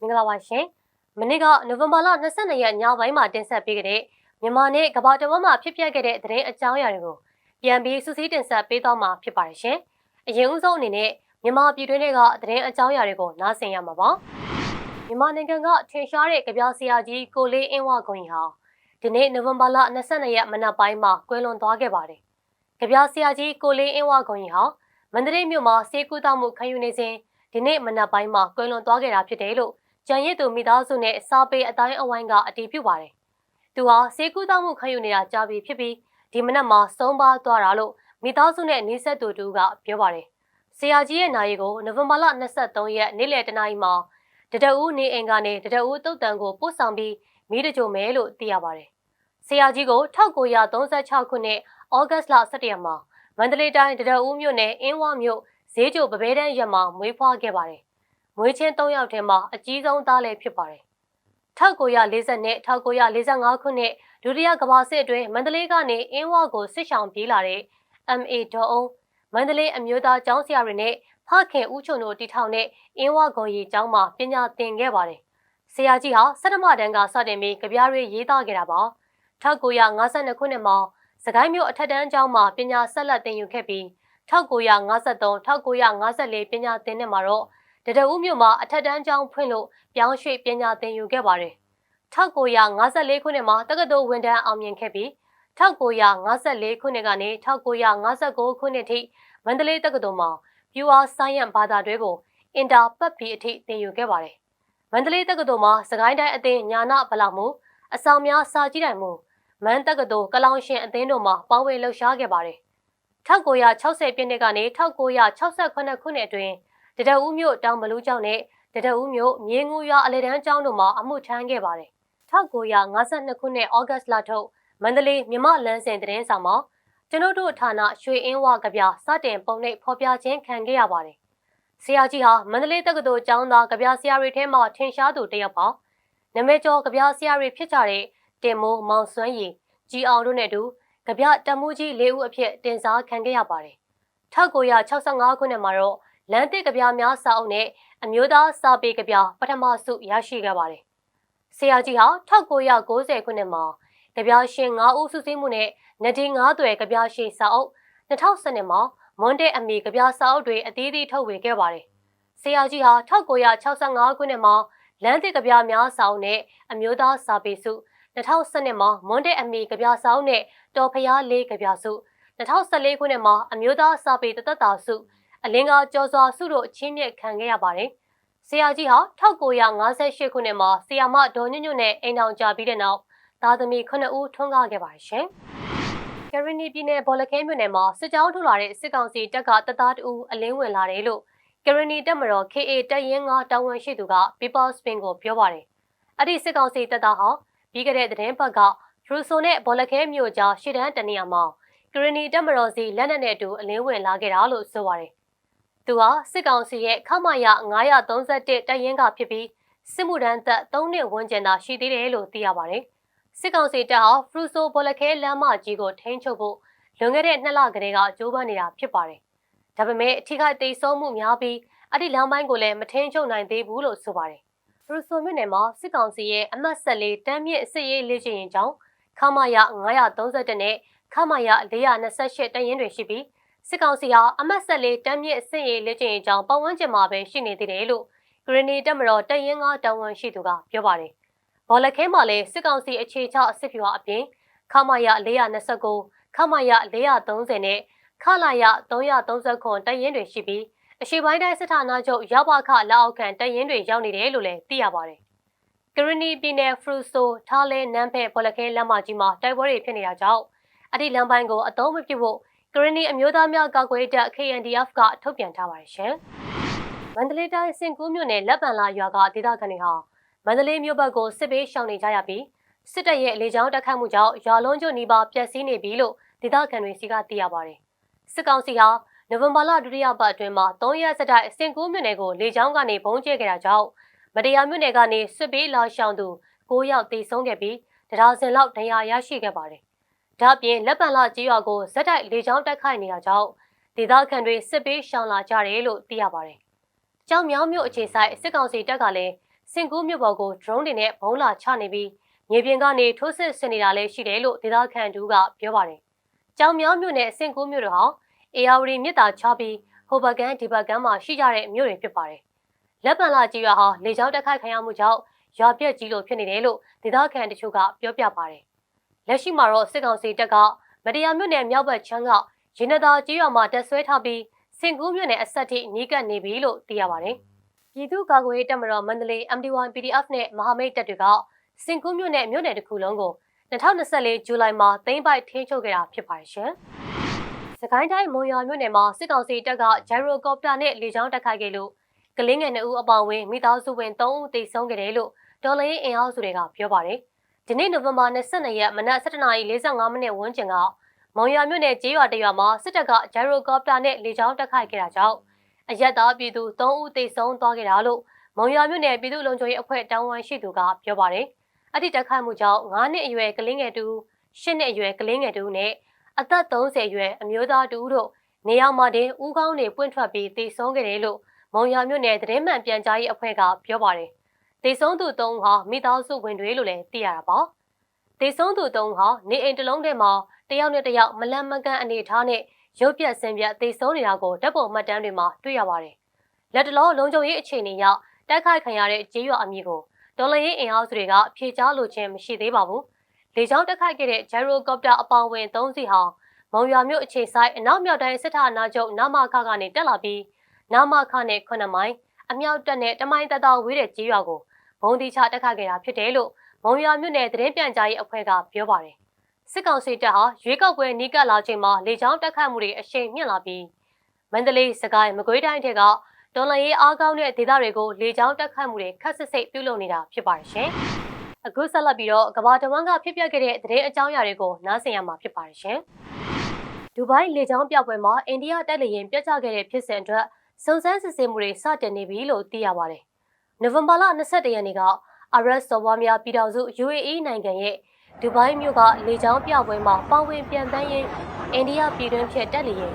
မင်္ဂလာပါရှင်မနေ့ကနိုဝင်ဘာလ22ရက်ညပိုင်းမှာတင်ဆက်ပေးခဲ့တဲ့မြန်မာနဲ့ကမ္ဘာတဝန်းမှာဖြစ်ပျက်ခဲ့တဲ့သတင်းအကြောင်းအရာတွေကိုပြန်ပြီးစူးစီးတင်ဆက်ပေးသွားမှာဖြစ်ပါတယ်ရှင်အရင်ဦးဆုံးအနေနဲ့မြန်မာပြည်တွင်းတွေကသတင်းအကြောင်းအရာတွေကိုနားဆင်ရမှာပါမြန်မာနိုင်ငံကထင်ရှားတဲ့ကြပြဆရာကြီးကိုလေးအင်းဝခွန်ကြီးဟာဒီနေ့နိုဝင်ဘာလ22ရက်မနက်ပိုင်းမှာကွယ်လွန်သွားခဲ့ပါတယ်ကြပြဆရာကြီးကိုလေးအင်းဝခွန်ကြီးဟာမန္တလေးမြို့မှာစေကူတောက်မှုခံယူနေစဉ်ဒီနေ့မနက်ပိုင်းမှာကွယ်လွန်သွားခဲ့တာဖြစ်တယ်လို့ ကျန်ရစ်သူမိသားစုနဲ့စာပေအတိုင်းအဝိုင်းကအတည်ပြုပါတယ်။သူဟာစေကူတောက်မှုခံယူနေတာကြာပြီဖြစ်ပြီးဒီမနက်မှာဆုံးပါသွားတာလို့မိသားစုနဲ့နှိဆက်သူတူကပြောပါတယ်။ဆရာကြီးရဲ့နာရီကိုနိုဝင်ဘာလ23ရက်နေ့လယ်တနာရီမှာတတအူးနေအိမ်ကနေတတအူးတုတ်တန်ကိုပို့ဆောင်ပြီးမိတကြိုမဲလို့သိရပါတယ်။ဆရာကြီးကို1936ခုနှစ်ဩဂတ်လ17ရက်မှာမန္တလေးတိုင်းတတအူးမြို့နယ်အင်းဝမြို့ဈေးကျိုပပဲတန်းရက်မှာမွေးဖွားခဲ့ပါတယ်။ မွေးချင်း၃ယောက်ထဲမှာအကြီးဆုံးသားလည်းဖြစ်ပါတယ်။1940နဲ့1945ခုနှစ်ဒုတိယကမ္ဘာစစ်အတွင်းမန္တလေးကနေအင်းဝကိုစစ်ဆောင်ပြေးလာတဲ့ MA ဒေါ်အောင်မန္တလေးအမျိုးသားကျောင်းဆရာတွေနဲ့ဖခင်ဦးချုံတို့တီထောင်တဲ့အင်းဝဂုံရီကျောင်းမှာပညာသင်ခဲ့ပါတယ်။ဆရာကြီးဟာစတမတန်းကစတင်ပြီးကြပြားတွေရေးသားခဲ့တာပါ။1952ခုနှစ်မှာစကိုင်းမြို့အထက်တန်းကျောင်းမှာပညာဆက်လက်သင်ယူခဲ့ပြီး1953 1954ပညာသင်နှစ်မှာတော့ တတဦးမြို့မှာအထက်တန်းကျောင်းဖွင့်လို့ပြောင်းရွှေ့ပညာသင်ယူခဲ့ပါတယ်1954ခုနှစ်မှာတက္ကသိုလ်ဝန်ထမ်းအောင်မြင်ခဲ့ပြီး1954ခုနှစ်ကနေ1959ခုနှစ်ထိမန္တလေးတက္ကသိုလ်မှာ Pure Science ဘာသာတွဲကိုအင်တာပတ်ပြီးအထိသင်ယူခဲ့ပါတယ်။မန္တလေးတက္ကသိုလ်မှာစကိုင်းတိုင်းအသင်းညာနာဗလာမှုအဆောင်များစာကြည့်တိုင်မှုမန်းတက္ကသိုလ်ကလောင်ရှင်အသင်းတို့မှာပေါင်းဝေလှုပ်ရှားခဲ့ပါတယ်1960ပြည့်နှစ်ကနေ1968ခုနှစ်အတွင်း တဒအူးမြို့တောင်ဘလူးကျောင်းနဲ့တဒအူးမြို့မြေငူရွာအလေတန်းကျောင်းတို့မှာအမှုထမ်းခဲ့ပါတယ်1952ခုနှစ်ဩဂတ်လထုတ်မန္တလေးမြမလန်းစင်တရင်ဆောင်မှာကျွန်ုပ်တို့ဌာနရွှေအင်းဝကဗျာစတင်ပုံနှိပ်ဖော်ပြခြင်းခံခဲ့ရပါတယ်ဆရာကြီးဟာမန္တလေးတက္ကသိုလ်ကျောင်းသားကြပြဆရာတွေထဲမှာထင်ရှားသူတစ်ယောက်ပါနမဲကျော်ကြပြဆရာတွေဖြစ်ကြတဲ့တင်မိုးမောင်စွမ်းရည်ကြီးအောင်တို့နဲ့တူကြပြတမှုကြီး၄ဦးအဖြစ်တင်စားခံခဲ့ရပါတယ်1965ခုနှစ်မှာတော့ လမ်းတစ်ကြပြများစာအုပ်နဲ့အမျိုးသားစာပေကြပြပထမဆုရရှိခဲ့ပါတယ်ဆရာကြီးဟာ1990ခုနှစ်မှာကြပြရှင်9ဦးစုစည်းမှုနဲ့နဒီ9သွယ်ကြပြရှင်စာအုပ်2010မှာမွန်တဲ့အမီကြပြစာအုပ်တွေအသီးသီးထုတ်ဝေခဲ့ပါတယ်ဆရာကြီးဟာ1965ခုနှစ်မှာလမ်းတစ်ကြပြများစာအုပ်နဲ့အမျိုးသားစာပေဆု2012မှာမွန်တဲ့အမီကြပြစာအုပ်နဲ့တော်ဖျားလေးကြပြဆု2014ခုနှစ်မှာအမျိုးသားစာပေတသက်တာဆု အလင်းကကျော်စွာဆုတို့အချင်းမြင့်ခံခဲ့ရပါတယ်။ဆရာကြီးဟာ1958ခုနှစ်မှာဆီယာမဒေါ်ညွညွနဲ့အိမ်အောင်ကြပြီးတဲ့နောက်သားသမီး9ဦးထွန်းကားခဲ့ပါတယ်ရှင်။ကရီနီပြည်နယ်ဘော်လခဲမြို့နယ်မှာစစ်ကြောင်းထုတ်လာတဲ့စစ်ကောင်စီတပ်ကတပ်သားတအူအလင်းဝင်လာတယ်လို့ကရီနီတပ်မတော် KA တပ်ရင်းကတာဝန်ရှိသူက People Spin ကိုပြောပါတယ်။အဲ့ဒီစစ်ကောင်စီတပ်သားဟာပြီးခဲ့တဲ့သတင်းပတ်ကရူဆိုနဲ့ဘော်လခဲမြို့ကြားရှေ့တန်းတနေရာမှာကရီနီတပ်မတော်စီလက်နက်နဲ့အတူအလင်းဝင်လာခဲ့တာလို့ဆိုပါတယ်။ သူဟာစစ်ကောင်စီရဲ့ခမရ931တပ်ရင်းကဖြစ်ပြီးစစ်မှုထမ်းသက်3နှစ်ဝန်းကျင်သာရှိသေးတယ်လို့သိရပါတယ်။စစ်ကောင်စီတပ်ဟာဖရူဆိုဘော်လခဲလမ်းမကြီးကိုထိန်းချုပ်ဖို့လွန်ခဲ့တဲ့နှစ်လကတည်းကကြိုးပမ်းနေတာဖြစ်ပါတယ်။ဒါပေမဲ့အထူးခိုက်သိဆုံးမှုများပြီးအဲ့ဒီလမ်းပိုင်းကိုလည်းမထိန်းချုပ်နိုင်သေးဘူးလို့ဆိုပါတယ်။ဖရူဆိုမြို့နယ်မှာစစ်ကောင်စီရဲ့အမတ်ဆက်လေးတမ်းမြင့်စစ်ရေးလေ့ကျင့်ရင်ကြောင့်ခမရ931နဲ့ခမရ428တရင်တွေရှိပြီး စစ်ကောင်စီဟာအမတ်ဆက်လေးတမ်းမြင့်အဆင့်ရေးလက်ကျင့်အကြောင်းပတ်ဝန်းကျင်မှာပဲရှိနေသေးတယ်လို့ဂရနီတက်မတော်တရင်ကတာဝန်ရှိသူကပြောပါတယ်။ဘော်လခဲမှာလည်းစစ်ကောင်စီအခြေချအစစ်ဖြူအပြင်ခမရ429ခမရ430နဲ့ခလာရ330တရင်တွေရှိပြီးအရှိပိုင်းတိုင်းစစ်ဌာနချုပ်ရောက်ပါခလက်အောက်ခံတရင်တွေရောက်နေတယ်လို့လည်းသိရပါတယ်။ဂရနီပြည်နယ်ဖရူဆိုထားလဲနန်းဖဲဘော်လခဲလမ်းမကြီးမှာတိုက်ပွဲတွေဖြစ်နေတာကြောင့်အဲ့ဒီလမ်းပိုင်းကိုအသုံးမပြုဖို့ ကရနီအမျိုးသားများကာကွယ်တပ် KNDF ကထုတ်ပြန်ထားပါတယ်ရှင်။မန္တလေးတိုင်းစင်ကူးမြို့နယ်လက်ပံလာရွာကဒေသခံတွေဟာမန္တလေးမြို့ဘက်ကိုစစ်ပေးရှောင်နေကြရပြီးစစ်တပ်ရဲ့လေကြောင်းတိုက်ခိုက်မှုကြောင့်ရွာလုံးကျွနီးပါပျက်စီးနေပြီလို့ဒေသခံတွေစီကသိရပါတယ်။စစ်ကောင်စီဟာနိုဝင်ဘာလဒုတိယပတ်အတွင်းမှာ3ရက်စတိုက်စင်ကူးမြို့နယ်ကိုလေကြောင်းကနေဘုံကျဲခဲ့တာကြောင့်မတရားမြို့နယ်ကနေစစ်ပေးလာရှောင်သူ9ယောက်သေဆုံးခဲ့ပြီးတရားစင်လောက်ဒဏ်ရာရရှိခဲ့ပါတယ်။ ဒါ့အပြင်လက်ပံလာကြီးရွာကိုဇက်တိုက်လေကြောင်းတိုက်ခိုက်နေတာကြောင့်ဒေသခံတွေစစ်ပေးရှောင်လာကြတယ်လို့သိရပါတယ်။ကြောင်မြောင်းမြို့အခြေဆိုင်စစ်ကောင်စီတပ်ကလည်းစင်ကူးမြို့ပေါ်ကို drone တွေနဲ့ဘုံးလာချနေပြီးမြေပြင်ကနေထိုးစစ်ဆင်နေတာလည်းရှိတယ်လို့ဒေသခံတူကပြောပါတယ်။ကြောင်မြောင်းမြို့နယ်စင်ကူးမြို့တို့ဟာအေယာဝတီမြစ်တာချပြီးဟိုဘကန်ဒီဘကန်မှာရှိကြတဲ့မြို့တွေဖြစ်ပါတယ်။လက်ပံလာကြီးရွာဟာလေကြောင်းတက်ခိုက်ခံရမှုကြောင့်ရွာပြက်ကြီးလို့ဖြစ်နေတယ်လို့ဒေသခံတချို့ကပြောပြပါတယ်။ လက်ရှိမှာတော့စစ်ကောင်စီတပ်ကမတရားမြို့နယ်မြောက်ဘက်ချမ်းကရင်းနသာကြီးရွာမှာတက်ဆွဲထားပြီးစင်ကူးမြို့နယ်အဆက်ထိနီးကပ်နေပြီလို့သိရပါတယ်။ပြည်သူ့ကာကွယ်ရေးတပ်မတော်မန္တလေး MD1 PDF နဲ့မဟာမိတ်တပ်တွေကစင်ကူးမြို့နယ်မြို့နယ်တစ်ခုလုံးကို2024ဇူလိုင်မှာသိမ်းပိုက်ထိန်းချုပ်ခဲ့တာဖြစ်ပါတယ်ရှင်။စကိုင်းတိုင်းမွန်ရွာမြို့နယ်မှာစစ်ကောင်စီတပ်ကဂျိုင်ရိုကော်ပတာနဲ့လေကြောင်းတိုက်ခိုက်ခဲ့လို့ကလင်းငယ်2ဦးအပါအဝင်မိသားစုဝင်3ဦးသေဆုံးခဲ့တယ်လို့ဒေါ်လာရေးအင်အားစုတွေကပြောပါတယ်။ ဒီနေ့နိုဝင်ဘာ22ရက်မနက်7:45မိနစ်ဝန်းကျင်ကမုံရွာမြို့နယ်ကျေးရွာတရွာမှာစစ်တပ်ကဂျိုင်ရိုကော်ပတာနဲ့လေကြောင်းတိုက်ခိုက်ခဲ့တာကြောင့်အရက်သားပြည်သူ3ဦးသေဆုံးသွားခဲ့တာလို့မုံရွာမြို့နယ်ပြည်သူ့လုံခြုံရေးအဖွဲ့တာဝန်ရှိသူကပြောပါတယ်။အဲ့ဒီတိုက်ခိုက်မှုကြောင့်9နှစ်အရွယ်ကလေးငယ်တူ10နှစ်အရွယ်ကလေးငယ်တူနဲ့အသက်30အရွယ်အမျိုးသားတူတို့နေရာမှာတင်ဦးခေါင်းတွေပွင့်ထွက်ပြီးသေဆုံးခဲ့တယ်လို့မုံရွာမြို့နယ်သတင်းမှန်ပြန်ကြားရေးအဖွဲ့ကပြောပါတယ်။ သေဆုံးသူ3ဦးဟာမိသားစုဝင်တွေလို့လည်းသိရတာပါ။သေဆုံးသူ3ဦးဟာနေအိမ်တစ်လုံးထဲမှာတယောက်နဲ့တယောက်မလန့်မကန့်အနေထားနဲ့ရုပ်ပြတ်ဆင်းပြတ်သေဆုံးနေတာကိုဓာတ်ပုံမှတ်တမ်းတွေမှာတွေ့ရပါတယ်။လက်တလောလုံခြုံရေးအခြေအနေအရတိုက်ခိုက်ခံရတဲ့ကြေးရွာအမည်ကိုဒေါ်လာရေးအင်အားစုတွေကဖြေချလို့ခြင်းမရှိသေးပါဘူး။လေကြောင်းတိုက်ခိုက်ခဲ့တဲ့ဂျီရိုကော်ပတာအပောင်ဝင်၃စီးဟာမုံရွာမြို့အခြေဆိုင်အနောက်မြောက်တိုင်းစစ်ဌာနချုပ်နာမခကနေတက်လာပြီးနာမခနဲ့9မိုင်အမြောက်တက်နဲ့တမိုင်တတော်ဝေးတဲ့ကြေးရွာကို ဘုံတိချတက်ခတ်ခဲ့တာဖြစ်တယ်လို့မုံရွာမြို့နယ်သတင်းပြန်ကြားရေးအဖွဲ့ကပြောပါတယ်။စစ်ကောင်စီတပ်ဟာရွေးကောက်ပွဲနီးကပ်လာချိန်မှာလေကြောင်းတက်ခတ်မှုတွေအရှိန်မြင့်လာပြီးမန္တလေးစကိုင်းမကွေးတိုင်းထက်ကဒေါ်လာရေးအားကောင်းတဲ့ဒေသတွေကိုလေကြောင်းတက်ခတ်မှုတွေခက်ဆစ်စိတ်ပြုလုပ်နေတာဖြစ်ပါတယ်ရှင်။အခုဆက်လက်ပြီးတော့ကမ္ဘာတဝန်းကဖြစ်ပျက်ခဲ့တဲ့သတင်းအကြောင်းအရာတွေကိုနားဆင်ရမှာဖြစ်ပါတယ်ရှင်။ဒူဘိုင်းလေကြောင်းပြပွဲမှာအိန္ဒိယတက်လေရင်ပြတ်ကျခဲ့တဲ့ဖြစ်စဉ်အတွက်စုံစမ်းစစ်ဆေးမှုတွေစတင်နေပြီလို့သိရပါတယ်။ နိုဝင်ဘာလ22ရက်နေ့ကအာရပ်စော်ဘွားများပြည်ထောင်စု UAE နိုင်ငံရဲ့ဒူဘိုင်းမြို့ကလေကြောင်းပြပွဲမှာပါဝင်ပြန်တန်းရင်အိန္ဒိယပြည်တွင်းဖြစ်တက်လေရင်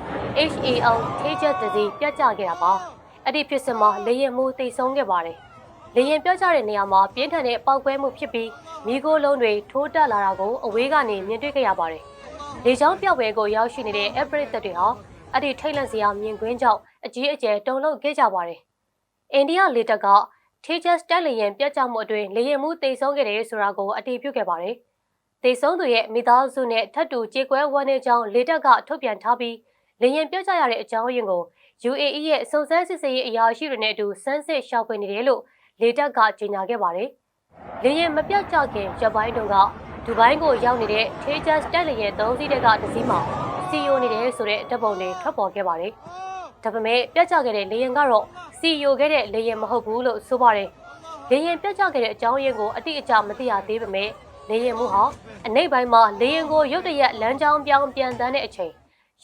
HAL ထေးချက်တစီပြတ်ကျခဲ့တာပါ။အဲ့ဒီဖြစ်စဉ်မှာလေရင်မှုတိတ်ဆုံးခဲ့ပါတယ်။လေရင်ပြောကြတဲ့နေရာမှာပြင်းထန်တဲ့ပောက်ကွဲမှုဖြစ်ပြီးမိโกလုံးတွေထိုးတက်လာတာကိုအဝေးကနေမြင်တွေ့ခဲ့ရပါတယ်။လေချောင်းပြောက်ပွဲကိုရောက်ရှိနေတဲ့ Everett တွေဟာအဲ့ဒီထိတ်လန့်စရာမြင်ကွင်းကြောင့်အကြီးအကျယ်တုန်လှုပ်ခဲ့ကြပါတယ်။အိန္ဒိယလေတပ်က Tejas တက်လေရင်ပြတ်ကျမှုအတွင်းလေရင်မှုတိတ်ဆုံးခဲ့တယ်ဆိုတာကိုအတည်ပြုခဲ့ပါတယ်။တိတ်ဆုံးသူရဲ့မိသားစုနဲ့ထပ်တူကြေကွဲဝမ်းနေကြောင်းလေတပ်ကထုတ်ပြန်ထားပြီးလေရင်ပြတ်ကျရတဲ့အကြောင်းရင်းကို UAE ရဲ့စုံစမ်းစစ်ဆေးရေးအရာရှိတွေနဲ့အတူစမ်းစစ်ရှာဖွေနေတယ်လို့လေတပ်ကကြေညာခဲ့ပါတယ်။လေရင်မပြတ်ကျခင်ရပ်ပိုင်းတုန်းကဒူဘိုင်းကိုရောက်နေတဲ့ Tejas တက်လေရင်၃စီးတက်ကတစည်းမှာစီယိုနေတယ်ဆိုတဲ့တပ်ပုံတွေထွက်ပေါ်ခဲ့ပါတယ်။ ဒါပေမဲ့ပြတ်ကျခဲ့တဲ့လေရင်ကတော့စီယိုခဲ့တဲ့လေရင်မဟုတ်ဘူးလို့ဆိုပါတယ်။လေရင်ပြတ်ကျခဲ့တဲ့အကြောင်းရင်းကိုအတိအကျမသိရသေးပေမဲ့လေရင်မှုဟာအနိမ့်ပိုင်းမှာလေရင်ကိုရုတ်တရက်လမ်းကြောင်းပြောင်းပြန်တန်းတဲ့အချိန်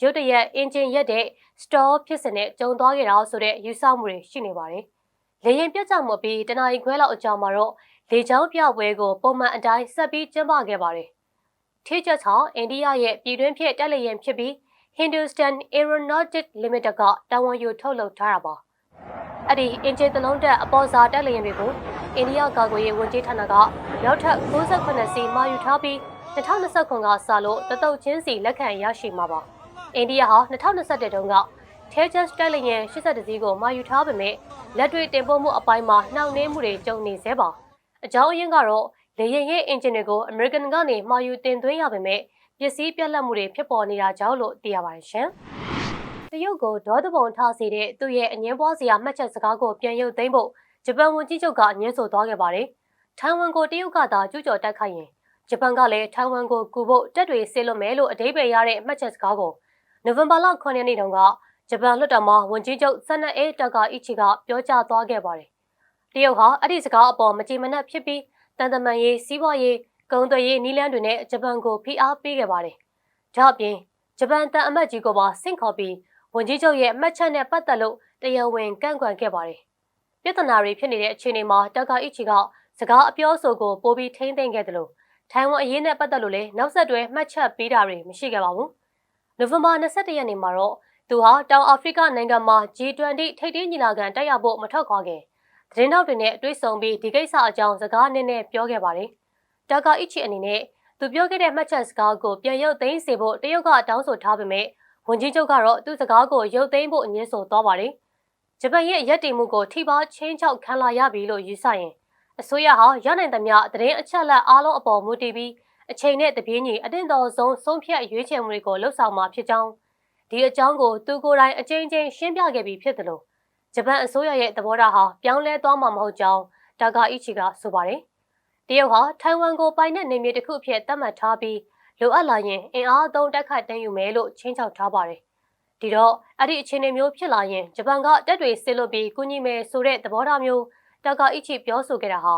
ရုတ်တရက်အင်ဂျင်ရက်တဲ့ store ဖြစ်စဉ်နဲ့ကြုံသွားခဲ့တာဆိုတဲ့ယူဆမှုတွေရှိနေပါတယ်။လေရင်ပြတ်ကျမှုပြီးတနအီခွဲလောက်အကြောင်းမှာတော့လေချောင်းပြပွဲကိုပုံမှန်အတိုင်းဆက်ပြီးကျင်းပခဲ့ပါတယ်။ထေးချက်ဆောင်အိန္ဒိယရဲ့ပြည်တွင်းဖြစ်တက်လျင်ဖြစ်ပြီး Hindustan Aeronautic Limited ကတာဝန်ယူထုတ်လုပ်ထားတာပါ။အဲ့ဒီအင်ဂျင်တလုံးတက်အပေါ်စာတက်လျင်တွေကိုအိန္ဒိယကာကွယ်ရေးဝန်ကြီးဌာနကနောက်ထပ်68စီမှာယူထားပြီး2029ကစလို့တတုတ်ချင်းစီလက်ခံရရှိမှာပါ။အိန္ဒိယဟာ2021တုန်းက Tejas တက်လျင်82စီးကိုမှာယူထားပေမဲ့လက်တွေ့တင်ပို့မှုအပိုင်းမှာနှောင့်နှေးမှုတွေကြုံနေသေးပါအကြောင်းအရင်းကတော့လေယာဉ်ရဲ့အင်ဂျင်တွေကို American ကနေမှာယူတင်သွင်းရပေမဲ့ ပစ္စည်းပြက်လက်မှုတွေဖြစ်ပေါ်နေတာကြောင့်လို့သိရပါတယ်ရှင်တရုတ်ကိုဒေါသပုံထားစေတဲ့သူ့ရဲ့အငင်းပွားစရာမှတ်ချက်စကားကိုပြန်ရုပ်သိမ်းဖို့ဂျပန်ဝန်ကြီးချုပ်ကညှင်းဆိုသွားခဲ့ပါတယ်။ထိုင်ဝမ်ကိုတရုတ်ကသာကျူးကျော်တိုက်ခိုက်ရင်ဂျပန်ကလည်းထိုင်ဝမ်ကိုကူဖို့တက်တွေဆေးလွတ်မယ်လို့အဓိပ္ပာယ်ရတဲ့မှတ်ချက်စကားကိုနိုဝင်ဘာလ9ရက်နေ့တုန်းကဂျပန်လွှတ်တော်မှာဝန်ကြီးချုပ်ဆန်နအေတကာအီချီကပြောကြားသွားခဲ့ပါတယ်။တရုတ်ဟာအဲ့ဒီစကားအပေါ်မကြည်မနက်ဖြစ်ပြီးတန်တမန်ရေးစီးပွားရေး ကုန်သွယ်ရေးနီးလန်းတွေနဲ့ဂျပန်ကိုဖိအားပေးခဲ့ပါတယ်။ဒါ့အပြင်ဂျပန်တန်အမတ်ကြီးကပါဆင့်ခေါ်ပြီးဝန်ကြီးချုပ်ရဲ့အမှတ်ချက်နဲ့ပတ်သက်လို့တရားဝင်ကန့်ကွက်ခဲ့ပါတယ်။ပြဿနာတွေဖြစ်နေတဲ့အခြေအနေမှာတကာအီချီကစကားအပြောဆိုကိုပိုပြီးထိမ့်သိမ့်ခဲ့တယ်လို့ထိုင်ဝမ်အရေးနဲ့ပတ်သက်လို့လည်းနောက်ဆက်တွဲမှတ်ချက်ပေးတာတွေမရှိခဲ့ပါဘူး။နိုဝင်ဘာ22ရက်နေ့မှာတော့သူဟာတောင်အာဖရိကနိုင်ငံမှာ G20 ထိပ်သီးညီလာခံတက်ရောက်ဖို့မထွက်ခွာခင်သတင်းတောက်တွေနဲ့တွေ့ဆုံပြီးဒီကိစ္စအကြောင်းစကားနည်းနည်းပြောခဲ့ပါတယ်။ တာကာအီချီအနေနဲ့သူပြောခဲ့တဲ့မှတ်ချက်စကားကိုပြန်ရုပ်သိမ်းစေဖို့တရုတ်ကတောင်းဆိုထားပေမဲ့ဝန်ကြီးချုပ်ကတော့သူ့စကားကိုရုပ်သိမ်းဖို့အငင်းဆိုသွားပါတယ်။ဂျပန်ရဲ့ရက်တီမှုကိုထိပါချင်းချောက်ခံလာရပြီလို့ယူဆရင်အစိုးရဟာရနိုင်သမျှသတင်းအချက်အလက်အားလုံးအပေါ်မူတည်ပြီးအချိန်နဲ့တပြေးညီအတင်းတော်ဆုံးဆုံးဖြတ်ရွေးချယ်မှုတွေကိုလှုပ်ဆောင်မှာဖြစ်ကြောင်းဒီအကြောင်းကိုသူကိုယ်တိုင်အကြိမ်ကြိမ်ရှင်းပြခဲ့ပြီးဖြစ်တယ်လို့ဂျပန်အစိုးရရဲ့သဘောထားဟာပြောင်းလဲသွားမှာမဟုတ်ကြောင်းတာဂါအီချီကဆိုပါတယ်။ တရုတ်ဟာထိုင်ဝမ်ကိုပိုင်တဲ့နေမြေတစ်ခုအဖြစ်သတ်မှတ်ထားပြီးလိုအပ်လာရင်အင်အားသုံးတက်ခတ်တန်းယူမယ်လို့ချင်းချောက်ထားပါတယ်။ဒီတော့အဲ့ဒီအခြေအနေမျိုးဖြစ်လာရင်ဂျပန်ကတက်တွေစစ်လို့ပြီးကူညီမယ်ဆိုတဲ့သဘောထားမျိုးတာဂါအီချီပြောဆိုခဲ့တာဟာ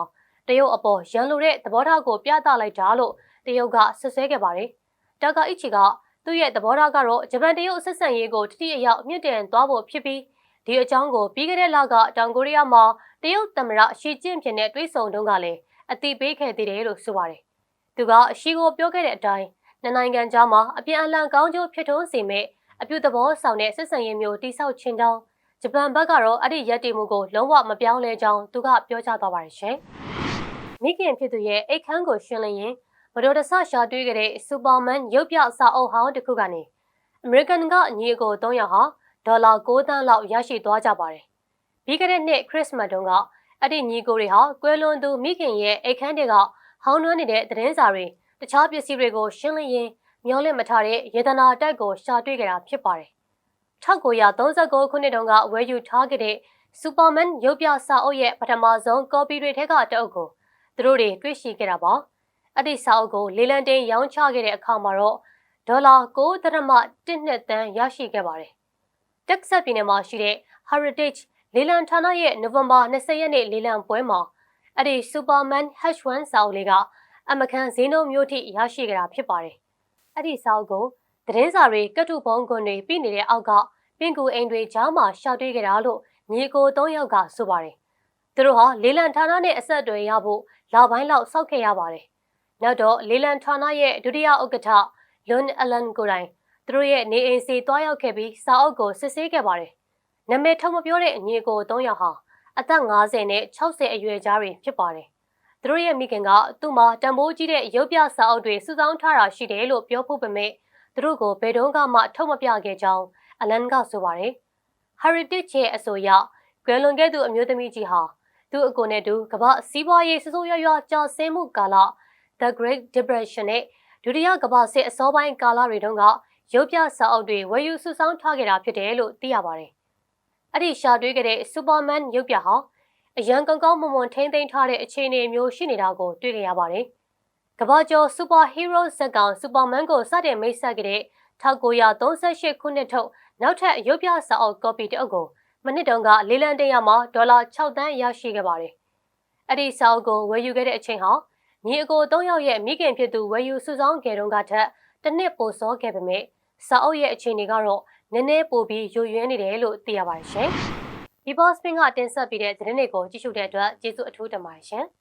တရုတ်အပေါ်ရန်လိုတဲ့သဘောထားကိုပြသလိုက်တာလို့တရုတ်ကဆွဆွဲခဲ့ပါတယ်။တာဂါအီချီကသူ့ရဲ့သဘောထားကတော့ဂျပန်တရုတ်ဆက်ဆံရေးကိုတတိအရောက်မြင့်တင်သွားဖို့ဖြစ်ပြီးဒီအကြောင်းကိုပြီးခဲ့တဲ့လကတောင်ကိုရီးယားမှာတရုတ်သမ္မတရှီကျင့်ဖြစ်တဲ့တွဲဆုံတုန်းကလည်း အတိပေးခဲ့သေးတယ်လို့ဆိုပါတယ်။သူကအရှိကိုပြောခဲ့တဲ့အတိုင်းနှစ်နိုင်ငံကြားမှာအပြန်အလှန်ကောင်းကျိုးဖြစ်ထွန်းစေမဲ့အပြုသဘောဆောင်တဲ့ဆက်ဆံရေးမျိုးတိဆောက်ခြင်းကြောင်းဂျပန်ဘက်ကတော့အဲ့ဒီရက်တည်မှုကိုလုံးဝမပြောင်းလဲကြောင်းသူကပြောကြားသွားပါတယ်ရှင်။မိခင်ဖြစ်သူရဲ့အိတ်ခမ်းကိုရှင်းလင်းရင်ဘဒိုတဆရှာတွေးခဲ့တဲ့စူပါမန်ရုပ်ပြစာအုပ်ဟောင်းတစ်ခုကနေအမေရိကန်ကညီအကို300ဟာဒေါ်လာ9သန်းလောက်ရရှိသွားကြပါတယ်။ပြီးခဲ့တဲ့နှစ်ခရစ်စမတ်တုန်းက အဲ့ဒီညီကိုတွေဟာကွယ်လွန်သူမိခင်ရဲ့အိတ်ခမ်းတွေကဟောင်းနှွမ်းနေတဲ့သတင်းစာတွေတခြားပစ္စည်းတွေကိုရှင်းလင်းရင်းမျောလင့်မထားတဲ့ရေဒနာတိုက်ကိုရှာတွေ့ကြတာဖြစ်ပါတယ်။1939ခုနှစ်တုန်းကဝယ်ယူထားခဲ့တဲ့စူပါမန်ရုပ်ပြစာအုပ်ရဲ့ပထမဆုံးကော်ပီတွေထဲကတအုပ်ကိုသူတို့တွေတွေ့ရှိခဲ့တာပါ။အဲ့ဒီစာအုပ်ကိုလေလံတင်ရောင်းချခဲ့တဲ့အခါမှာတော့ဒေါ်လာ9ဒရမ1တန်းရရှိခဲ့ပါတယ်။တက်ဆတ်ပြည်နယ်မှာရှိတဲ့ Heritage လေလံဌာနရဲ့နိုဝင်ဘာ20ရက်နေ့လေလံပွဲမှာအဲ့ဒီ Superman H1 စာအုပ်လေးကအမကန်ဈေးနှုန်းမျိုးထိရရှိခဲ့တာဖြစ်ပါတယ်။အဲ့ဒီစာအုပ်ကိုသတင်းစာတွေကတ်တုပုံကွန်တွေပြည်နေတဲ့အောက်ကပင်ကူအိမ်တွေကြားမှာရှာတွေ့ခဲ့တာလို့ညီကို၃ယောက်ကဆိုပါတယ်။သူတို့ဟာလေလံဌာနနဲ့အဆက်အသွယ်ရဖို့လပိုင်းလောက်စောက်ခဲ့ရပါတယ်နောက်တော့လေလံဌာနရဲ့ဒုတိယဥက္ကဋ္ဌလွန်အလန်ကိုတိုင်သူတို့ရဲ့နေအိမ်စီတွားရောက်ခဲ့ပြီးစာအုပ်ကိုစစ်ဆေးခဲ့ပါတယ်။ နာမည်ထုတ်မပြောတဲ့အညီကို၃ယောက်ဟာအသက်50နဲ့60အရွယ်ကြားတွေဖြစ်ပါတယ်။သူတို့ရဲ့မိခင်ကသူ့မှာတံပိုးကြီးတဲ့ရုပ်ပြစာအုပ်တွေစုဆောင်းထားတာရှိတယ်လို့ပြောဖို့ပေမဲ့သူတို့ကိုဘယ်တော့မှထုတ်မပြခဲ့ကြောင်းအလန်ကဆိုပါတယ်။ Heritage ရဲ့အဆိုအရကွယ်လွန်ခဲ့သူအမျိုးသမီးကြီးဟာသူ့အကိုနဲ့တူကမ္ဘာစီးပွားရေးစစိုးရွရွကြာဆင်းမှုကာလ The Great Depression နဲ့ဒုတိယကမ္ဘာစစ်အစောပိုင်းကာလတွေတုန်းကရုပ်ပြစာအုပ်တွေဝယ်ယူစုဆောင်းထားခဲ့တာဖြစ်တယ်လို့သိရပါတယ်။ အဲ့ဒီရှာတွေ့ခဲ့တဲ့ Superman ရုပ်ပြဟာအရန်ကောင်းကောင်းမွန်မွန်ထိမ့်သိမ်းထားတဲ့အခြေအနေမျိုးရှိနေတာကိုတွေ့ကြရပါတယ်။ကမ္ဘာကျော် Superhero ဇာတ်ကောင် Superman ကိုစတင်မိတ်ဆက်ခဲ့တဲ့1938ခုနှစ်ထုတ်နောက်ထပ်ရုပ်ပြစာအုပ် copy တအုပ်ကိုမနစ်တုန်းကလေးလံတင်ရမှာဒေါ်လာ6သန်းရရှိခဲ့ပါတယ်။အဲ့ဒီစာအုပ်ကိုဝယ်ယူခဲ့တဲ့အချိန်ဟာညီအကို၃ယောက်ရဲ့မိခင်ဖြစ်သူဝယ်ယူစုဆောင်းခဲ့တုန်းကထက်တစ်နှစ်ပိုစောခဲ့ပေမဲ့စာအုပ်ရဲ့အခြေအနေကတော့ နည်းနည်းပိုပြီးယိုယွင်းနေတယ်လို့သိရပါတယ်ရှင်။ People Spin ကတင်ဆက်ပေးတဲ့သတင်းတွေကိုကြည့်ရှုတဲ့အတွက်ကျေးဇူးအထူးတင်ပါတယ်ရှင်။